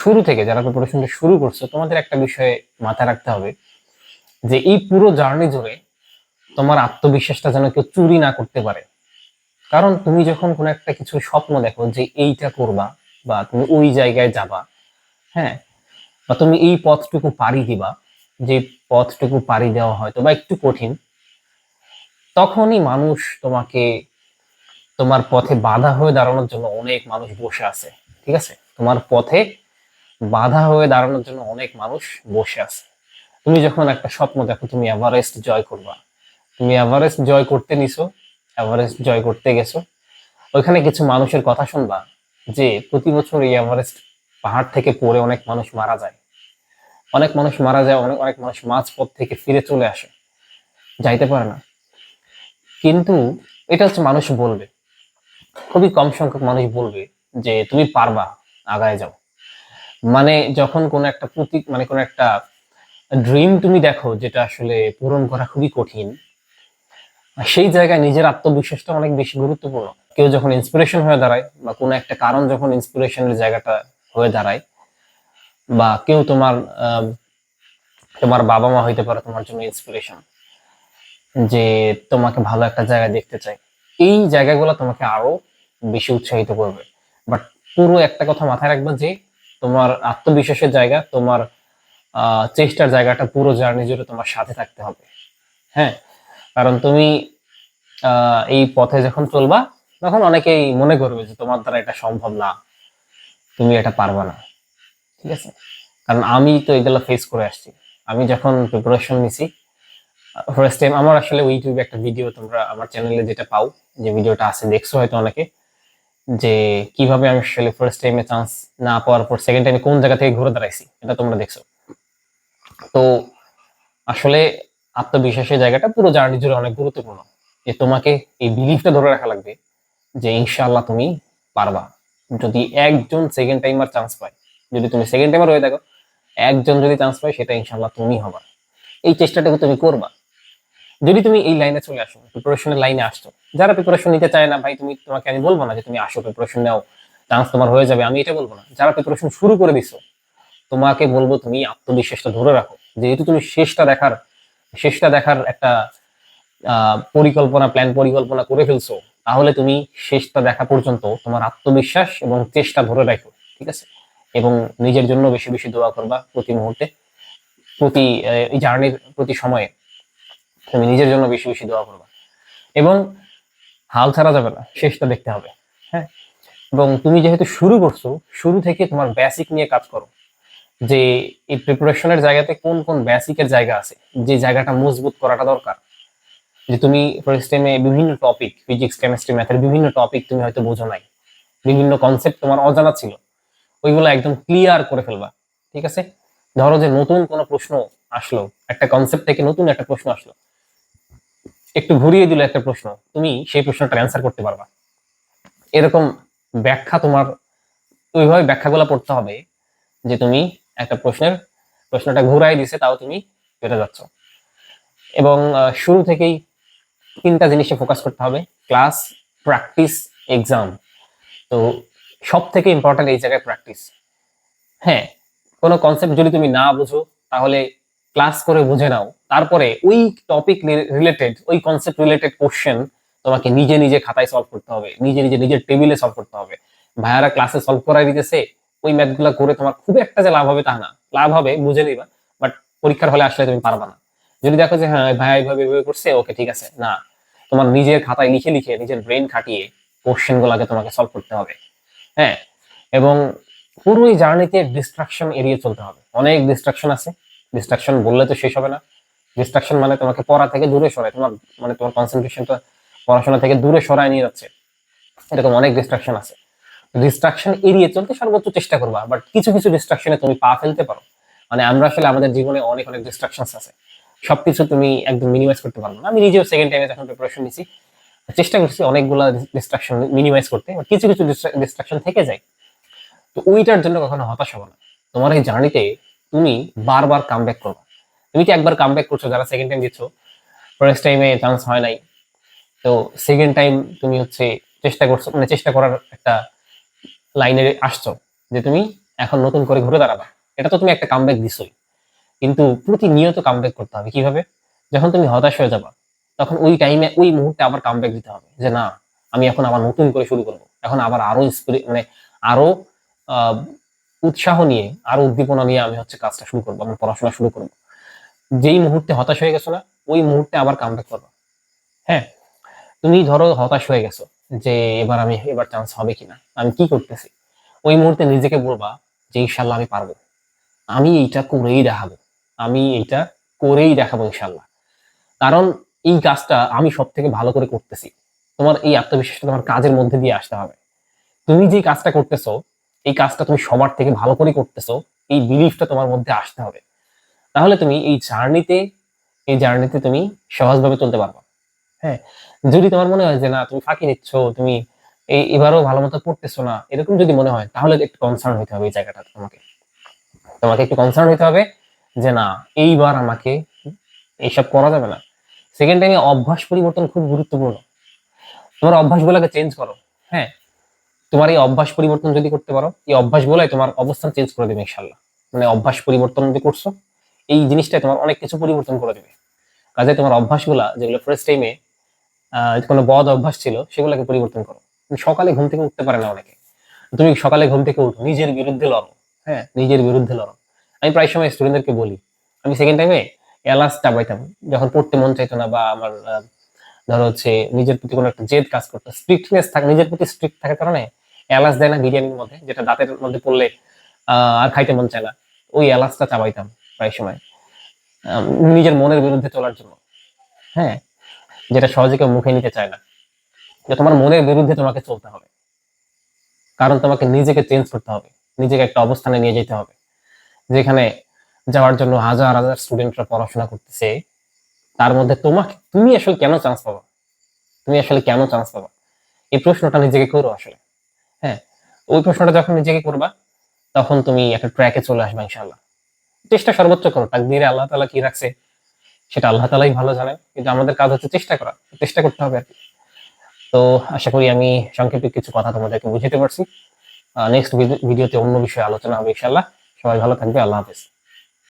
শুরু থেকে যারা প্রিপারেশনটা শুরু করছ, তোমাদের একটা বিষয়ে মাথায় রাখতে হবে যে এই পুরো জার্নি জুড়ে তোমার আত্মবিশ্বাসটা যেন কেউ চুরি না করতে পারে। কারণ তুমি যখন কোনো একটা কিছু স্বপ্ন দেখো যে এইটা করবা বা তুমি ওই জায়গায় যাবা হ্যাঁ বা তুমি এই পথটুকু পাড়ি দিবা, যে পথটুকু পাড়ি দেওয়া হয়তো বা একটু কঠিন, তখনই মানুষ তোমাকে তোমার পথে বাধা হয়ে দাঁড়ানোর জন্য অনেক মানুষ বসে আছে, ঠিক আছে? তোমার পথে বাধা হয়ে দাঁড়ানোর জন্য অনেক মানুষ বসে আছে। তুমি যখন একটা স্বপ্ন দেখো, তুমি এভারেস্ট জয় করবা। তুমি এভারেস্ট জয় করতে নিছো এভারেস্ট জয় করতে গেছো। ওইখানে কিছু মানুষের কথা শুনবা, যে প্রতি বছর এই এভারেস্ট পাহাড় থেকে পড়ে অনেক মানুষ মারা যায়। অনেক মানুষ মারা যায়, অনেক অনেক মানুষ মাঝ পথ থেকে ফিরে চলে আসে। যাইতে পারে না। কিন্তু এটা হচ্ছে মানুষ বলবে। খুবই কম সংখ্যক মানুষ বলবে যে তুমি পারবা, আগায় যাও। মানে যখন কোন একটা প্রতীক মানে কোন একটা ড্রিম তুমি দেখো যেটা আসলে পূরণ করা খুবই কঠিন, সেই জায়গায় নিজের আত্মবিশ্বাসটা অনেক বেশি গুরুত্বপূর্ণ। কেউ যখন ইন্সপিরেশন হয়ে দাঁড়ায় বা কোনো একটা কারণ যখন ইন্সপিরেশনের জায়গাটা হয়ে দাঁড়ায় বা কেউ তোমার তোমার বাবা মা হইতে পারে তোমার জন্য ইন্সপিরেশন যে তোমাকে ভালো একটা জায়গায় দেখতে চাই এই জায়গাগুলো তোমাকে আরও বেশি উৎসাহিত করবে। বাট পুরো একটা কথা মাথায় রাখবে যে তোমার আত্মবিশ্বাসের জায়গা, তোমার চেষ্টার জায়গাটা পুরো জার্নি জুড়ে তোমার সাথে থাকতে হবে। হ্যাঁ? কারণ তুমি এই পথে যখন চলবা, তখন অনেকেই মনে করবে যে তোমার দ্বারা এটা সম্ভব না, তুমি এটা পারবা না। ঠিক আছে? কারণ আমি তো এগুলো ফেস করে আসছি। আমি যখন প্রিপারেশন নিছি ফার্স্ট টাইম আমার আসলে ইউটিউবে একটা ভিডিও তোমরা আমার চ্যানেলে যেটা পাও, যে ভিডিওটা আছে, দেখছ হয়তো অনেকে। যে কীভাবে আমি আসলে ফার্স্ট টাইমে চান্স না পাওয়ার পর সেকেন্ড টাইমে কোন জায়গা থেকে ঘুরে দাঁড়াইছি, এটা তোমরা দেখছ। তো আসলে আত্মবিশ্বাসের জায়গাটা পুরো জার্নি জুড়ে অনেক গুরুত্বপূর্ণ। যে তোমাকে এই বিলিফটা ধরে রাখা লাগবে যে ইনশাআল্লাহ তুমি পারবা। যদি একজন সেকেন্ড টাইমার চান্স পায়, যদি তুমি সেকেন্ড টাইমার হয়ে থাকো, একজন যদি চান্স পায়, সেটা ইনশাআল্লাহ তুমি হবা। এই চেষ্টাটাকে তুমি করবা। যদি তুমি এই লাইনে চলে আসো প্রিপারেশনের লাইনে আসছো, যারা প্রিপারেশন নিতে চায় না, ভাই, তুমি তোমাকে আমি বলব না যে তুমি আসো প্রিপারেশন নাও চান্স তোমার হয়ে যাবে, আমি এটা বলব না। যারা প্রিপারেশন শুরু করে দিছো, তোমাকে বলব তুমি আত্মবিশ্বাসটা ধরে রাখো। যেহেতু তুমি শেষটা দেখার শেষটা দেখার একটা পরিকল্পনা প্ল্যান পরিকল্পনা করে ফেলছো, তাহলে তুমি শেষটা দেখা পর্যন্ত তোমার আত্মবিশ্বাস এবং চেষ্টা ধরে রাখো, ঠিক আছে? এবং নিজের জন্য বেশি বেশি দোয়া করবা প্রতি মুহূর্তে, প্রতি এই জার্নির প্রতি সময়ে। তুমি নিজের জন্য বেশি বেশি দোয়া করবা। এবং হাল ছাড়া যাবে না, শেষটা দেখতে হবে হ্যাঁ? এবং তুমি যেহেতু শুরু করছ, শুরু থেকে তোমার বেসিক নিয়ে কাজ করো, যে এই প্রিপারেশনের জায়গাতে কোন কোন বেসিকের জায়গা আছে, যে জায়গাটা মজবুত করাটা দরকার। যে তুমি ফার্স্ট টাইমে বিভিন্ন টপিক ফিজিক্স কেমিস্ট্রি ম্যাথের বিভিন্ন টপিক তুমি হয়তো বোঝো নাই, বিভিন্ন কনসেপ্ট তোমার অজানা ছিল, ওইগুলো একদম ক্লিয়ার করে ফেলবা, ঠিক আছে? ধরো যে নতুন কোনো প্রশ্ন আসলো, একটা কনসেপ্ট থেকে নতুন একটা প্রশ্ন আসলো একটু ঘুরিয়ে দিল একটা প্রশ্ন। তুমি সেই প্রশ্নটার অ্যান্সার করতে পারবা। এরকম ব্যাখ্যা তোমার, ওইভাবে ব্যাখ্যাগুলো পড়তে হবে যে তুমি একটা প্রশ্নের, প্রশ্নটা ঘুরাই দিছে, তাও তুমি পেরে যাচ্ছ। এবং শুরু থেকেই তিনটা জিনিসে ফোকাস করতে হবে। ক্লাস প্র্যাকটিস এক্সাম তো সব থেকে ইম্পর্টেন্ট এই জায়গায় প্র্যাকটিস হ্যাঁ কোনো কনসেপ্ট যদি তুমি না বুঝো, তাহলে ক্লাস করে বুঝে নাও। তারপরে ওই টপিক রিলেটেড ওই কনসেপ্ট রিলেটেড কোশ্চেন তোমাকে নিজে নিজে খাতায় সলভ করতে হবে। নিজে নিজে নিজের টেবিলে সলভ করতে হবে। ভাইয়ারা ক্লাসে সলভ করাই দিতেছে, ওই ম্যাথগুলো করে তোমার খুব একটা যে লাভ হবে তা না। লাভ হবে, বুঝে নিবা বাট পরীক্ষার হলে আসলে তুমি পারবা না। যদি দেখো যে হ্যাঁ ভাইয়া এইভাবে এইভাবে করছে ওকে ঠিক আছে, না। তোমার নিজের খাতায় লিখে লিখে নিজের ব্রেন খাটিয়ে কোশ্চেন গুলাকে তোমাকে সলভ করতে হবে। হ্যাঁ এবং পুরো জার্নিতে ডিস্ট্রাকশন এড়িয়ে চলতে হবে। অনেক ডিস্ট্রাকশন আছে। ডিস্ট্রাকশন বললে তো শেষ হবে না। ডিস্ট্রাকশন মানে তোমাকে পড়া থেকে দূরে সরায়। তোমার মানে তোমার কনসেন্ট্রেশনটা পড়াশোনা থেকে দূরে সরায় নিয়ে যাচ্ছে। এরকম অনেক ডিস্ট্রাকশন আছে। ডিস্ট্রাকশন এড়িয়ে চলতে সর্বোচ্চ চেষ্টা করবা বাট কিছু কিছু ডিস্ট্রাকশনে তুমি পা ফেলতে পারো। মানে আমরা আসলে আমাদের জীবনে অনেক অনেক ডিস্ট্রাকশন আছে। সবকিছু তুমি একদম মিনিমাইজ করতে পারবে না। আমি নিজেও সেকেন্ড টাইমে যখন প্রিপারেশন নিছি, চেষ্টা করছি অনেকগুলো ডিস্ট্রাকশন মিনিমাইজ করতে, but কিছু কিছু ডিস্ট্রাকশন থেকে যায়। তো ওইটার জন্য কখনো হতাশ হব না। তোমার এই জার্নিতে তুমি বারবার কাম ব্যাক করবা। তুমি তো একবার কাম ব্যাক করছ? যারা সেকেন্ড টাইম দিচ্ছ ফার্স্ট টাইমে চান্স হয় নাই। তো সেকেন্ড টাইম তুমি হচ্ছে চেষ্টা করছ মানে চেষ্টা করার একটা লাইনে আসছো যে তুমি এখন নতুন করে ঘুরে দাঁড়াবা। এটা তো তুমি একটা কামব্যাক দিছোই। কিন্তু প্রতিনিয়ত কামব্যাক করতে হবে। কীভাবে? যখন তুমি হতাশ হয়ে যাবা, তখন ওই টাইমে ওই মুহূর্তে আবার কাম ব্যাক দিতে হবে যে না, আমি এখন আবার নতুন করে শুরু করব। এখন আবার আরও মানে আরও উৎসাহ নিয়ে আরও উদ্দীপনা নিয়ে আমি হচ্ছে কাজটা শুরু করব, আমার পড়াশোনা শুরু করব। যেই মুহূর্তে হতাশ হয়ে গেছো না, ওই মুহূর্তে আবার কামব্যাক করব। হ্যাঁ তুমি ধরো হতাশ হয়ে গেছো যে এবার আমি, এবার চান্স হবে কিনা, আমি কি করতেছি? ওই মুহূর্তে নিজেকে বলবা যে ইনশাল্লাহ আমি পারব। আমি এইটা করেই দেখাবো, আমি এইটা করেই দেখাবো ইনশাল্লাহ। কারণ এই কাজটা আমি সব থেকে ভালো করে করতেছি। তোমার এই আত্মবিশ্বাসটা তোমার কাজের মধ্যে দিয়ে আসতে হবে। তুমি যে কাজটা করতেছো এই কাজটা তুমি সবার থেকে ভালো করে করতেছো, এই বিলিফটা তোমার মধ্যে আসতে হবে। তাহলে তুমি এই জার্নিতে এই জার্নিতে তুমি সহজভাবে চলতে পারবা। হ্যাঁ যদি তোমার মনে হয় যে, না, তুমি ফাঁকি নিচ্ছ তুমি এই এবারও ভালো মতো পড়তেছো না, এরকম যদি মনে হয়, তাহলে একটু কনসার্ন হইতে হবে এই জায়গাটা তোমাকে। তোমাকে একটু কনসার্ন হইতে হবে যে, না, এইবার আমাকে এইসব করা যাবে না। সেকেন্ড টাইমে অভ্যাস পরিবর্তন খুব গুরুত্বপূর্ণ। তোমার অভ্যাসগুলোকে চেঞ্জ করো। হ্যাঁ তোমার এই অভ্যাস পরিবর্তন যদি করতে পারো, এই অভ্যাসগুলাই তোমার অবস্থান চেঞ্জ করে দেবে ইনশাল্লাহ মানে অভ্যাস পরিবর্তন যদি করছ, এই জিনিসটাই তোমার অনেক কিছু পরিবর্তন করে দেবে। কাজে তোমার অভ্যাসগুলা, যেগুলো ফার্স্ট টাইমে কোনো বদ অভ্যাস ছিল, সেগুলোকে পরিবর্তন করো। তুমি সকালে ঘুম থেকে উঠতে পারে না অনেকে। তুমি সকালে ঘুম থেকে উঠো, নিজের বিরুদ্ধে লড়ো হ্যাঁ নিজের বিরুদ্ধে লড়ো। আমি প্রায় সময় স্টুডেন্টদেরকে বলি, আমি সেকেন্ড টাইমে এলাস চাবাইতাম যখন পড়তে মন চাইতো না বা আমার ধরো হচ্ছে নিজের প্রতি কোনো একটা জেদ কাজ করতো। স্ট্রিক্টনেস থাকে, নিজের প্রতি স্ট্রিক্ট থাকার কারণে এলাচ দেয় না বিরিয়ানির মধ্যে, যেটা দাঁতের মধ্যে পড়লে আর খাইতে মন চায় না। ওই এলাচটা চাবাইতাম প্রায় সময়। নিজের মনের বিরুদ্ধে চলার জন্য। হ্যাঁ যেটা সহজে কেউ মুখে নিতে চায় না। যে তোমার মনের বিরুদ্ধে তোমাকে চলতে হবে। কারণ তোমাকে নিজেকে চেঞ্জ করতে হবে। নিজেকে একটা অবস্থানে নিয়ে যেতে হবে। যেখানে যাওয়ার জন্য হাজার হাজার স্টুডেন্টরা পড়াশোনা করতেছে। তার মধ্যে তোমাকে, তুমি আসলে কেন চান্স পাবা? তুমি আসলে কেন চান্স পাবা? এই প্রশ্নটা নিজেকে করো আসলে। হ্যাঁ ওই প্রশ্নটা যখন নিজেকে করবা, তখন তুমি একটা ট্র্যাকে চলে আসবে ইনশাল্লাহ চেষ্টা সর্বোচ্চ করো, তাকদিরে আল্লাহ তালা কি রাখছে, সেটা আল্লাহ তালাই ভালো জানেন, কিন্তু আমাদের কাজ হচ্ছে চেষ্টা করা, চেষ্টা করতে হবে আর কি। তো আশা করি আমি সংক্ষেপে কিছু কথা তোমাদেরকে বুঝাতে পারছি। নেক্সট ভিডিওতে অন্য বিষয়ে আলোচনা হবে ইনশাল্লাহ সবাই ভালো থাকবে, আল্লাহ হাফেজ।